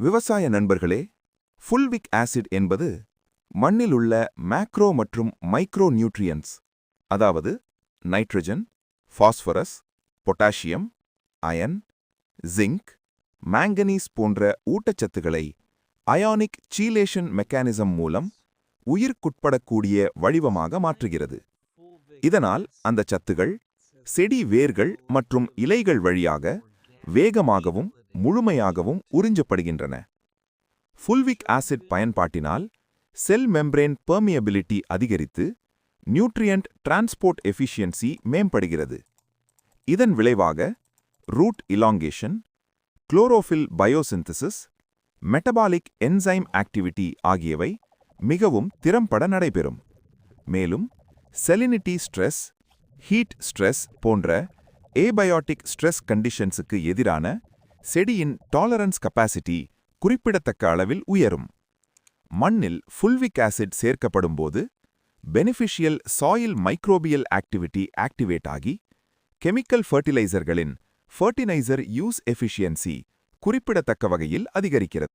விவசாய நண்பர்களே fulvic acid என்பது மண்ணில் உள்ள மேக்ரோ மற்றும் மைக்ரோ நியூட்ரியன்ஸ் அதாவது nitrogen phosphorus potassium iron zinc manganese போன்ற ஊட்டச்சத்துக்களை அயானிக் சீலேஷன் மெக்கானிசம் மூலம் உயிர்க்குட்படக்கூடிய வடிவமாக மாற்றுகிறது. இதனால் அந்த சத்துகள் செடி வேர்கள் மற்றும் இலைகள் வழியாக வேகமாகவும் முழுமையாகவும் உறிஞ்சப்படுகின்றன. ஃபுல்விக் ஆசிட் பயன்பாட்டினால் செல் மெம்ப்ரேன் பெர்மியபிலிட்டி அதிகரித்து நியூட்ரியன்ட் டிரான்ஸ்போர்ட் எஃபிஷியன்சி மேம்படுகிறது. இதன் விளைவாக root elongation chlorophyll biosynthesis metabolic enzyme activity ஆகியவை மிகவும் திறம்பட நடைபெறும். மேலும் செலினிட்டி ஸ்ட்ரெஸ் ஹீட் ஸ்ட்ரெஸ் போன்ற ஏபயாட்டிக் ஸ்ட்ரெஸ் கண்டிஷன்ஸுக்கு எதிரான செடியின் டாலரன்ஸ் கெப்பாசிட்டி குறிப்பிடத்தக்க அளவில் உயரும். மண்ணில் fulvic acid சேர்க்கப்படும்போது beneficial soil microbial activity activate ஆகி கெமிக்கல் ஃபர்டிலைசர்களின் ஃபர்டிலைசர் யூஸ் எஃபிஷியன்சி குறிப்பிடத்தக்க வகையில் அதிகரிக்கிறது.